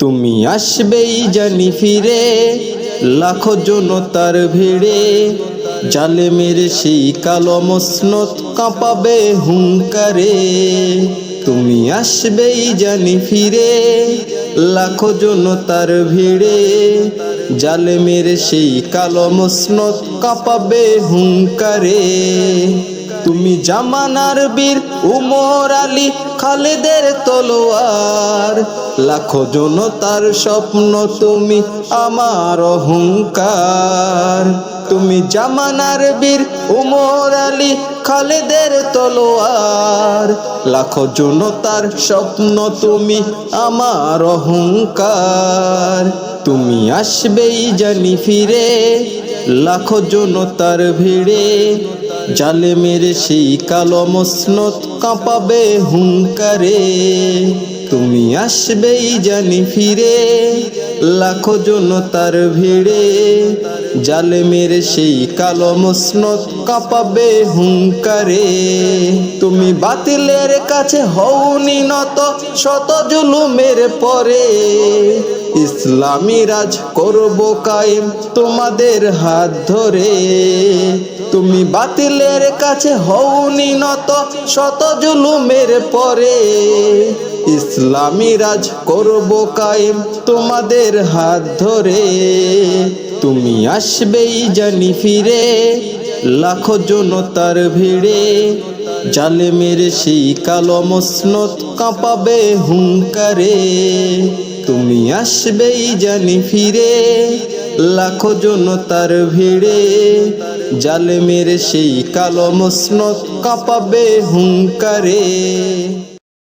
তুমি আসবেই জানি ফিরে, লাখো জনতার ভিড়ে। জালে মেরে সেই কালো মসনত কাঁপাবে হুঙ্কারে। তুমি আসবেই জানি ফিরে, লাখো জনতার ভিড়ে। জালে মেরে সেই কালো মসনত কাঁপাবে হুঙ্কারে। তুমি জামানার বীর উমর আলী খালেদের তলোয়ার। লাখো জনতার স্বপ্ন তুমি আমার অহংকার। তুমি জামানার বীর উমর আলী খালেদের তলোয়ার। লাখো জনতার স্বপ্ন তুমি আমার অহংকার। তুমি আসবেই জানি ফিরে, লাখো জনতার ভিড়ে। জালেমের সেই কালো মসনত কাঁপাবে হুঙ্কারে। তুমি আসবেই জানি ফিরে, লাখো জনতার ভিড়ে। জালেমের সেই কালো মসনত কাঁপাবে হুঙ্কারে। তুমি বাতিলের কাছে হওনি নত শত জুলুমের পরে। ইসলামী রাজ করব কায়েম তোমাদের হাত ধরে। তুমি বাতিলের কাছে হওনি নত শত জুলুমের পরে। ইসলামী রাজ করব কায়েম তোমাদের হাত ধরে। তুমি আসবেই জানি ফিরে, লাখো জনতার ভিড়ে। জালে মেরে সেই কালো মসনত কাঁপাবে হুঙ্কারে। তুমি আসবেই জানি ফিরে, লাখো জনতার ভিড়ে। জালে মেরে সেই কালো মসনত কাঁপাবে হুঙ্কারে।